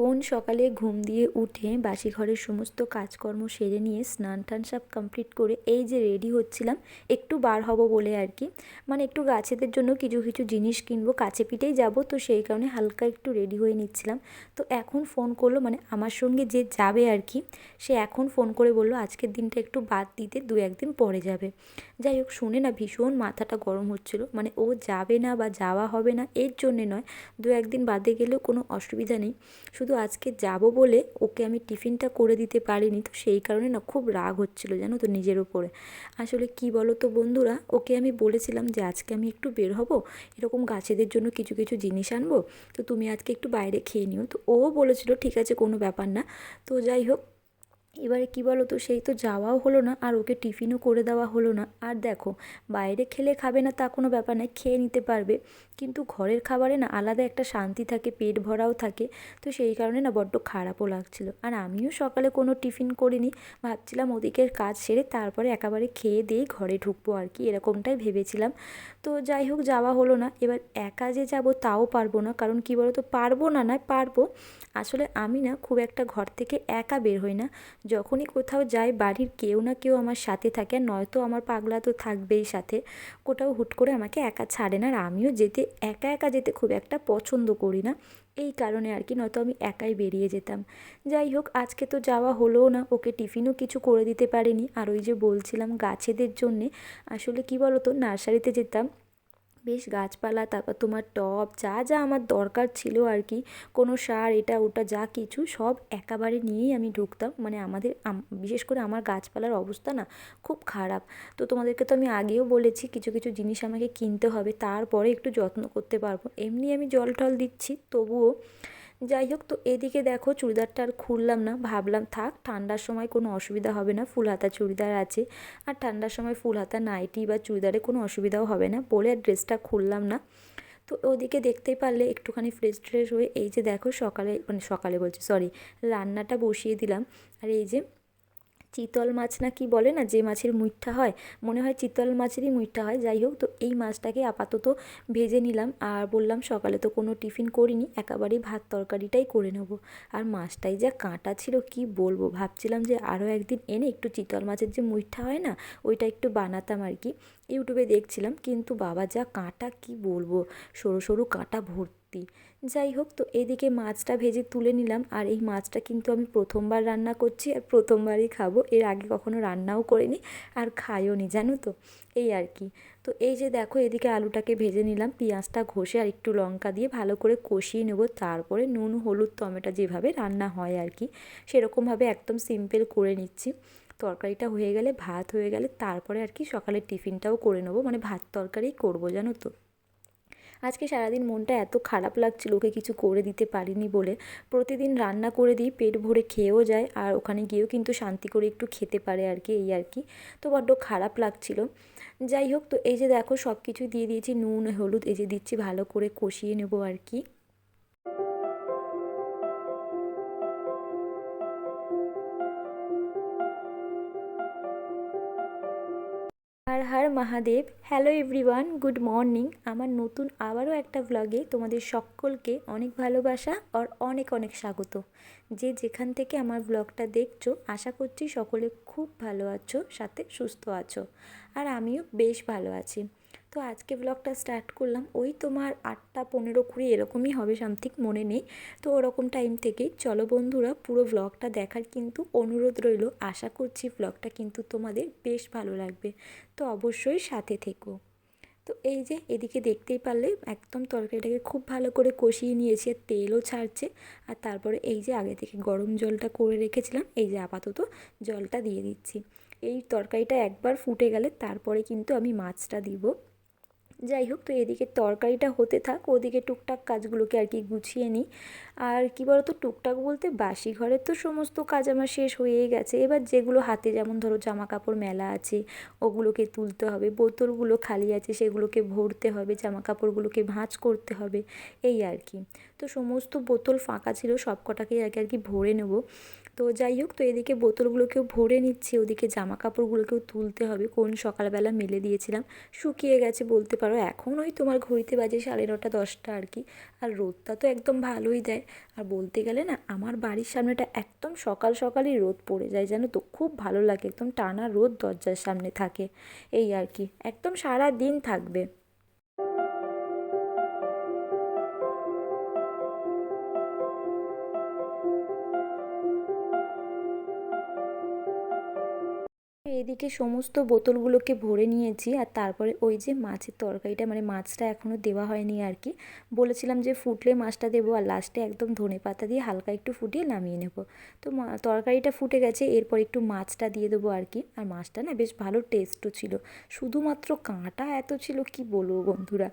কোন সকালে ঘুম দিয়ে উঠে বাসি ঘরের সমস্ত কাজকর্ম সেরে নিয়ে স্নান টান সব কমপ্লিট করে এই যে রেডি হচ্ছিলাম, একটু বার হব বলে আর কি। মানে একটু গাছেদের জন্য কিছু কিছু জিনিস কিনবো, কাছে পিঠেই যাব, তো সেই কারণে হালকা একটু রেডি হয়ে নিচ্ছিলাম। তো এখন ফোন করল মানে আমার সঙ্গে যে যাবে আর কি, সে এখন ফোন করে বলল, আজকের দিনটা একটু বাদ দিতে দু একদিন পরে যাবে। যাই হোক, শুনে না ভীষণ মাথাটা গরম হচ্ছিল। মানে ও যাবে না বা যাওয়া হবে না, এর জন্যে নয়। দু একদিন বাদে গেলেও কোনো অসুবিধা নেই। শুধু আজকে যাব বলে ওকে আমি টিফিনটা করে দিতে পারিনি, তো সেই কারণে না খুব রাগ হচ্ছিল জানো তো নিজের ওপরে। আসলে কি বলো তো বন্ধুরা, ওকে আমি বলেছিলাম যে আজকে আমি একটু বের হব, এরকম গাছেদের জন্য কিছু কিছু জিনিস আনব, তো তুমি আজকে একটু বাইরে খেয়ে নিও। তো ও বলেছিল, ঠিক আছে, কোনো ব্যাপার না। তো যাই হোক এবারে কী বলো তো, সেই তো যাওয়াও হলো না, আর ওকে টিফিনও করে দেওয়া হলো না। আর দেখো, বাইরে খেলে খাবে না তা কোনো ব্যাপার নয়, খেয়ে নিতে পারবে। কিন্তু ঘরের খাবারে না আলাদা একটা শান্তি থাকে, পেট ভরাও থাকে। তো সেই কারণে না বড্ড খারাপও লাগছিল। আর আমিও সকালে কোনো টিফিন করিনি, ভাবছিলাম ওদিকের কাজ সেরে তারপরে একেবারে খেয়ে দিয়েই ঘরে ঢুকবো আর কি, এরকমটাই ভেবেছিলাম। তো যাই হোক, যাওয়া হলো না। এবার একা যে যাব তাও পারব না, কারণ কী বলো তো পারব না নয়, পারব। আসলে আমি না খুব একটা ঘর থেকে একা বের হই না। যখনই কোথাও যাই, বাড়ির কেউ না কেউ আমার সাথে থাকে আর নয়তো আমার পাগলা তো থাকবেই সাথে। কোথাও হুট করে আমাকে একা ছাড়ে না, আর আমিও যেতে, একা একা যেতে খুব একটা পছন্দ করি না। এই কারণে আর কি, নয়তো আমি একাই বেরিয়ে যেতাম। যাই হোক, আজকে তো যাওয়া হলোও না, ওকে টিফিনও কিছু করে দিতে পারিনি। আর ওই যে বলছিলাম গাছেদের জন্যে, আসলে কি বলতো, নার্সারিতে যেতাম বেশ গাছপালা, তারপর তোমার টব, যা যা আমার দরকার ছিল আর কি, কোনো সার, এটা, ওটা, যা কিছু, সব একেবারে নিয়েই আমি ঢুকতাম। মানে আমাদের বিশেষ করে আমার গাছপালার অবস্থা না খুব খারাপ। তো তোমাদেরকে তো আমি আগেও বলেছি, কিছু কিছু জিনিস আমাকে কিনতে হবে, তারপরে একটু যত্ন করতে পারব। এমনি আমি জল টল দিচ্ছি, তবুও যাই হোক, তো এদিকে দেখো চুড়িদারটা আর খুললাম না। ভাবলাম, থাক, ঠান্ডার সময় কোনো অসুবিধা হবে না, ফুল হাতা চুড়িদার আছে। আর ঠান্ডার সময় ফুল হাতা নাইটি বা চুড়িদারে কোনো অসুবিধাও হবে না বলে আর ড্রেসটা খুললাম না। তো ওদিকে দেখতেই পারলে একটুখানি ফ্রেশ ট্রেশ হয়ে, এই যে দেখো সকালে মানে সকালে বলছি সরি রান্নাটা বসিয়ে দিলাম। আর এই যে চিতল মাছ না কি বলে না, যে মাছের মুইঠা হয়, মনে হয় চিতল মাছেরই মুইঠা হয়, যাই হোক, তো এই মাছটাকে আপাতত ভেজে নিলাম। আর বললাম সকালে তো কোনো টিফিন করিনি একেবারেই ভাত তরকারিটাই করে নেব। আর মাছটাই যা কাঁটা ছিল, কি বলব? ভাবছিলাম যে আরও একদিন এনে একটু চিতল মাছের যে মুইঠা হয় না, ওইটা একটু বানাতাম আর কি। ইউটিউবে দেখছিলাম, কিন্তু বাবা যা কাঁটা কি বলব? সরু সরু কাঁটা ভর্তি যাই হোক, তো এদিকে মাছটা ভেজে তুলে নিলাম। আর এই মাছটা কিন্তু আমি প্রথমবার রান্না করছি আর প্রথমবারই খাব। এর আগে কখনো রান্নাও করিনি আর খাইও নি, জানো তো? এই আর কি। তো এই যে দেখো, এদিকে আলুটাকে ভেজে নিলাম, পেঁয়াজটা ঘষে আর একটু লঙ্কা দিয়ে ভালো করে কষিয়ে নেব। তারপরে নুন, হলুদ, টমেটো যেভাবে রান্না হয় আর কি, সেরকমভাবে একদম সিম্পল করে নিচ্ছি। তরকারিটা হয়ে গেলে, ভাত হয়ে গেলে, তারপরে আর কি সকালের টিফিনটাও করে নেব। মানে ভাত তরকারিই করব, জানো তো? আজকে সারাদিন মনটা এত খারাপ লাগছিল ওকে কিছু করে দিতে পারিনি বলে। প্রতিদিন রান্না করে দিই, পেট ভরে খেয়েও যায় আর ওখানে গিয়েও কিন্তু শান্তি করে একটু খেতে পারে আর কি, এই আর কি। তো বড্ড খারাপ লাগছিল। যাই হোক, তো এই যে দেখো সব কিছু দিয়ে দিয়েছি, নুন, হলুদ, এই যে দিচ্ছি ভালো করে কষিয়ে নেব আর কি। Mahadev. Hello everyone good morning আমার নতুন আবারও একটা ব্লগে তোমাদের সকলকে অনেক ভালোবাসা আর অনেক অনেক স্বাগত। যে যেখান থেকে আমার ব্লগটা দেখছ, আশা করছি সকলে খুব ভালো আছো, সাথে সুস্থ আছো। আর আমিও বেশ ভালো আছি। তো আজকে ব্লগটা স্টার্ট করলাম। ওই তোমার আটটা পনেরো কুড়ি এরকমই হবে সামথিং মনে নেই। তো ওরকম টাইম থেকেই চলো বন্ধুরা, পুরো ব্লগটা দেখার কিন্তু অনুরোধ রইল। আশা করছি ব্লগটা কিন্তু তোমাদের বেশ ভালো লাগবে। তো অবশ্যই সাথে থেকো। তো এই যে এদিকে দেখতেই পারলে একদম তরকারিটাকে খুব ভালো করে কষিয়ে নিয়েছি আর তেলও ছাড়ছে। আর তারপরে এই যে আগে থেকে গরম জলটা করে রেখেছিলাম, এই যে আপাতত জলটা দিয়ে দিচ্ছি। এই তরকারিটা একবার ফুটে গেলে তারপরে কিন্তু আমি মাছটা দিব। যাই হোক, তো এদিকে তরকারিটা হতে থাক, ওদিকে টুকটাক কাজগুলোকে আর কি গুছিয়ে নিই। আর কী বলতো, টুকটাক বলতে বাসি ঘরের তো সমস্ত কাজ আমার শেষ হয়েই গেছে। এবার যেগুলো হাতে, যেমন ধরো জামা কাপড় মেলা আছে, ওগুলোকে তুলতে হবে, বোতলগুলো খালি আছে, সেগুলোকে ভরতে হবে জামা কাপড়গুলোকে ভাঁজ করতে হবে, এই আর কি। তো সমস্ত বোতল ফাঁকা ছিল সব কটাকেই আর কি আর কি ভরে নেব। তো যাই হোক, তো এদিকে বোতলগুলোকেও ভরে নিচ্ছে, ওদিকে জামা কাপড়গুলোকেও তুলতে হবে, কোন সকালবেলা মেলে দিয়েছিলাম, শুকিয়ে গেছে বলতে পারো এখন ওই তোমার ঘড়িতে বাজে সাড়ে নটা, দশটা আর কি। আর রোদটা তো একদম ভালোই দেয়। আর বলতে গেলে না, আমার বাড়ির সামনেটা একদম সকাল সকালই রোদ পড়ে যায়, জানো তো? খুব ভালো লাগে, একদম টানা রোদ দরজার সামনে থাকে। এই আর কি, একদম সারা দিন থাকবে। এদিকে সমস্ত বোতলগুলোকে ভরে নিয়েছি আর তারপরে ওই যে মাছের তরকারিটা মানে মাছটা এখনও দেওয়া হয়নি আর কি। বলেছিলাম যে ফুটলে মাছটা দেবো আর লাস্টে একদম ধনে পাতা দিয়ে হালকা একটু ফুটিয়ে নামিয়ে নেব। তো তরকারিটা ফুটে গেছে, এরপর একটু মাছটা দিয়ে দেবো আর কি। আর মাছটা না বেশ ভালো টেস্টও ছিল। শুধুমাত্র কাঁটা এত ছিল, কি বলব বন্ধুরা?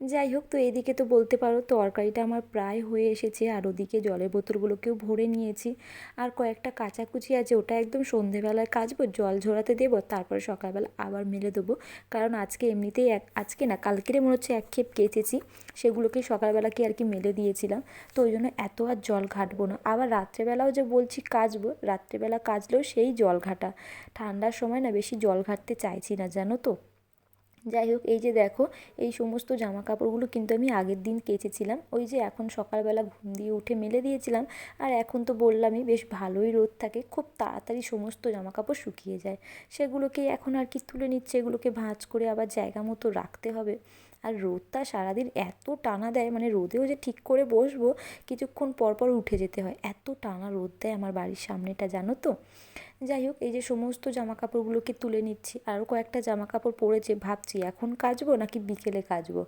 যাই হোক, তো এদিকে তো বলতে পারো তরকারিটা আমার প্রায় হয়ে এসেছে, আর ওদিকে জলের বোতলগুলোকেও ভরে নিয়েছি। আর কয়েকটা কাচাকুচি আছে, ওটা একদম সন্ধেবেলায় কাচবো, জল ঝরাতে দেবো, তারপরে সকালবেলা আবার মেলে দেবো। কারণ আজকে এমনিতেই এক, আজকে না, কালকেরে মনে হচ্ছে এক খেপ কেচেছি সেগুলোকেই সকালবেলাকে আর কি মেলে দিয়েছিলাম। তো ওই জন্য এত আর জল ঘাটবো না। আবার রাত্রেবেলাও যে বলছি কাচবো, রাত্রেবেলা কাচলেও সেই জল ঘাটা। ঠান্ডার সময় না বেশি জল ঘাটতে চাইছি না, জানো তো? যাই হোক, এই যে দেখো, এই সমস্ত জামা কাপড়গুলো কিন্তু আমি আগের দিন কেচেছিলাম। ওই যে এখন সকালবেলা ঘুম দিয়ে উঠে মেলে দিয়েছিলাম। আর এখন তো বললামই, বেশ ভালোই রোদ থাকে, খুব তাড়াতাড়ি সমস্ত জামা কাপড় শুকিয়ে যায়। সেগুলোকেই এখন আর কি তুলে নিচ্ছে, এগুলোকে ভাঁজ করে আবার জায়গা মতো রাখতে হবে। আর রোদটা সারাদিন এত টানা দেয় মানে রোদেও যে ঠিক করে বসবো, কিছুক্ষণ পর পর উঠে যেতে হয়। এত টানা রোদ দেয় আমার বাড়ির সামনেটা, জানো তো? যাই হোক, এই যে সমস্ত জামা কাপড়গুলোকে তুলে নিচ্ছি। আরও কয়েকটা জামা কাপড় পরেছে, ভাবছি এখন কাচবো নাকি বিকেলে কাচবো?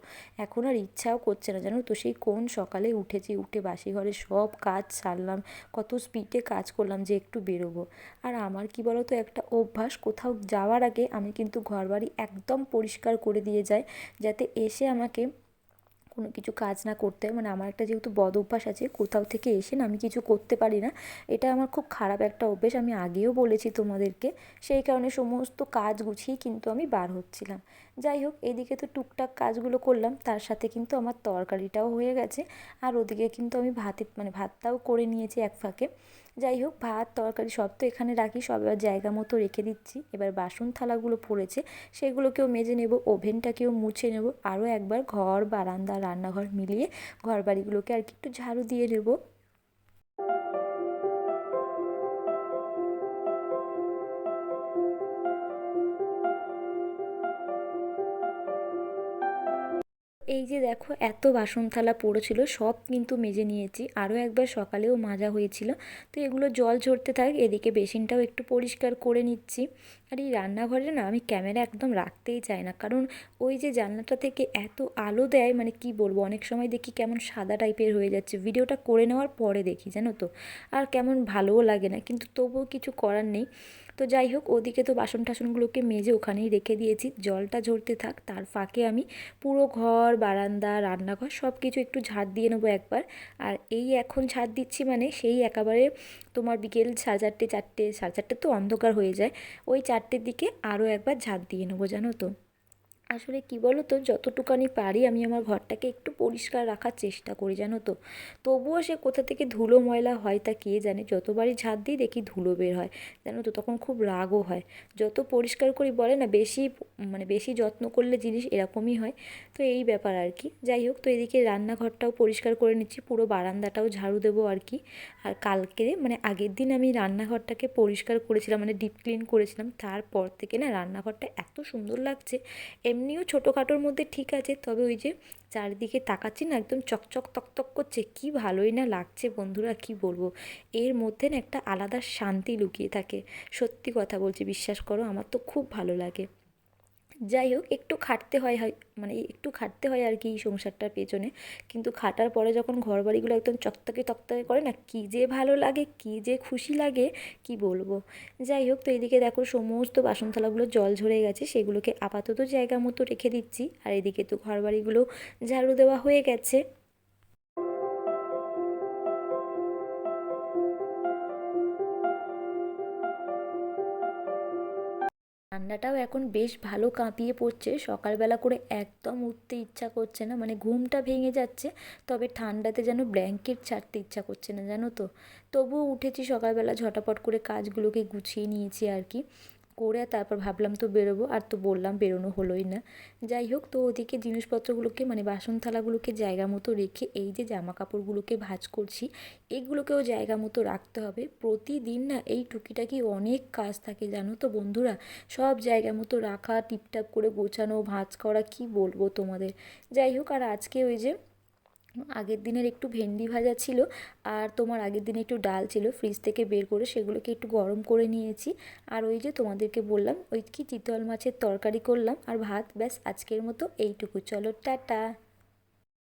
এখন আর ইচ্ছাও করছে না, জানো তো সেই কোন সকালে উঠেছি, উঠে বাসি ঘরে সব কাজ সারলাম, কত স্পিডে কাজ করলাম যে একটু বেরোবো। আর আমার কি বলো তো একটা অভ্যাস, কোথাও যাওয়ার আগে আমি কিন্তু ঘরবাড়ি একদম পরিষ্কার করে দিয়ে যাই, যাতে এসে আমাকে কোনো কিছু কাজ না করতে মানে আমার একটা যেহেতু বদ অভ্যাস আছে, কোথাও থেকে এসে না আমি কিছু করতে পারি না, এটা আমার খুব খারাপ একটা অভ্যেস, আমি আগেও বলেছি তোমাদেরকে, সেই কারণে সমস্ত কাজ গুছিয়েই কিন্তু আমি বার হচ্ছিলাম। যাই হোক, এদিকে তো টুকটাক কাজগুলো করলাম, তার সাথে কিন্তু আমার তরকারিটাও হয়ে গেছে, আর ওদিকে কিন্তু আমি ভাতের মানে ভাতটাও করে নিয়েছি এক ফাঁকে। যাই হোক, ভাত, তরকারি সব তো এখানে রাখি, সব এবার জায়গা মতো রেখে দিচ্ছি। এবার বাসন থালাগুলো পড়েছে, সেগুলোকেও মেজে নেব, ওভেনটাকেও মুছে নেব। আরও একবার ঘর, বারান্দা, রান্নাঘর মিলিয়ে ঘর বাড়িগুলোকে আর কি একটু ঝাড়ু দিয়ে নেব। এই যে দেখো, এত বাসন থালা পড়েছিল, সব কিন্তু মেজে নিয়েছি। আরও একবার সকালেও মাজা হয়েছিল। তো এগুলো জল ঝরতে থাক, এদিকে বেসিনটাও একটু পরিষ্কার করে নিচ্ছি। আর এই রান্নাঘরে না, আমি ক্যামেরা একদম রাখতেই চাই না। কারণ ওই যে জানলাটা থেকে এত আলো দেয় মানে কি বলব, অনেক সময় দেখি কেমন সাদা টাইপের হয়ে যাচ্ছে। ভিডিওটা করে নেওয়ার পরে দেখি, জানো তো? আর কেমন ভালোও লাগে না, কিন্তু তবুও কিছু করার নেই। তো যাই হোক, ওদিকে তো বাসন টাসনগুলোকে মেজে ওখানেই রেখে দিয়েছি। জলটা ঝরতে থাক, তার ফাঁকে আমি পুরো ঘর বারান্দা, রান্নাঘর সব কিছু একটু ঝাড় দিয়ে নেব একবার। আর এই এখন ঝাড় দিচ্ছি মানে সেই একেবারে তোমার বিকেল সাড়ে চারটে চারটে, সাড়ে চারটে তো অন্ধকার হয়ে যায়। ওই চারটের দিকে আরও একবার ঝাড় দিয়ে নেব, জানো তো? আসলে কি বলো তো যতটুকানি পারি আমি আমার ঘরটাকে একটু পরিষ্কার রাখার চেষ্টা করি, জানো তো। তবুও সে কোথা থেকে ধুলো ময়লা হয় তা কে জানে? যতবারই ঝাঁট দিই দেখি ধুলো বের হয়, জানো তো, তখন খুব রাগও হয়। যত পরিষ্কার করি বলে না, বেশি মানে বেশি যত্ন করলে জিনিস এরকমই হয়। তো এই ব্যাপার আর কি। যাই হোক, তো এদিকে রান্নাঘরটাও পরিষ্কার করে নিচ্ছি, পুরো বারান্দাটাও ঝাড়ু দেবো আর কি। আর কালকে মানে আগের দিন আমি রান্নাঘরটাকে পরিষ্কার করেছিলাম মানে ডিপ ক্লিন করেছিলাম, তারপর থেকে না রান্নাঘরটা এত সুন্দর লাগছে এমনিও ছোটোখাটোর মধ্যে ঠিক আছে, তবে ওই যে চারিদিকে তাকাচ্ছি না, একদম চকচক তকতক করছে, কি ভালোই না লাগছে বন্ধুরা, কি বলব? এর মধ্যে না একটা আলাদা শান্তি লুকিয়ে থাকে। সত্যি কথা বলছি, বিশ্বাস করো, আমার তো খুব ভালো লাগে। যাই হোক, একটু খাটতে হয় হয় মানে একটু খাটতে হয় আর কি এই সংসারটার পেছনে। কিন্তু খাটার পরে যখন ঘরবাড়িগুলো একদম চকতকে তকতকে করে না, কী যে ভালো লাগে, কী যে খুশি লাগে, কি বলব? যাই হোক, তো এদিকে দেখো সমস্ত বাসন থালাগুলো জল ঝরে গেছে, সেগুলোকে আপাতত জায়গা মতো রেখে দিচ্ছি। আর এদিকে তো ঘরবাড়িগুলো ঝাড়ু দেওয়া হয়ে গেছে। ঠান্ডাটাও এখন বেশ ভালো কাঁপিয়ে পড়ছে। সকালবেলা করে একদম উঠতে ইচ্ছা করছে না মানে ঘুমটা ভেঙে যাচ্ছে, তবে ঠান্ডাতে যেন ব্ল্যাঙ্কেট ছাড়তে ইচ্ছা করছে না, জানো তো। তবুও উঠেছি সকালবেলা ঝটাপট করে কাজগুলোকে গুছিয়ে নিয়েছি আর কি। করে তারপর ভাবলাম তো বেরোবো, আর তো বললাম বেরোনো হলোই না। যাই হোক, তো ওদিকে জিনিসপত্রগুলোকে মানে বাসন থালাগুলোকে জায়গা মতো রেখে, এই যে জামা কাপড়গুলোকে ভাঁজ করছি, এগুলোকেও জায়গা মতো রাখতে হবে। প্রতিদিন না এই টুকিটাকি অনেক কাজ থাকে, জানো তো বন্ধুরা? সব জায়গা মতো রাখা, টিপটাপ করে গোছানো, ভাঁজ করা, কি বলব তোমাদের? যাই হোক, আর আজকে ওই যে আগের দিনের একটু ভেন্ডি ভাজা ছিল আর তোমার আগের দিনে একটু ডাল ছিল ফ্রিজ থেকে বের করে সেগুলোকে একটু গরম করে নিয়েছি। আর ওই যে তোমাদেরকে বললাম, ওই কি চিতল মাছের তরকারি করলাম আর ভাত, ব্যাস আজকের মতো এইটুকু। চলো, টাটা!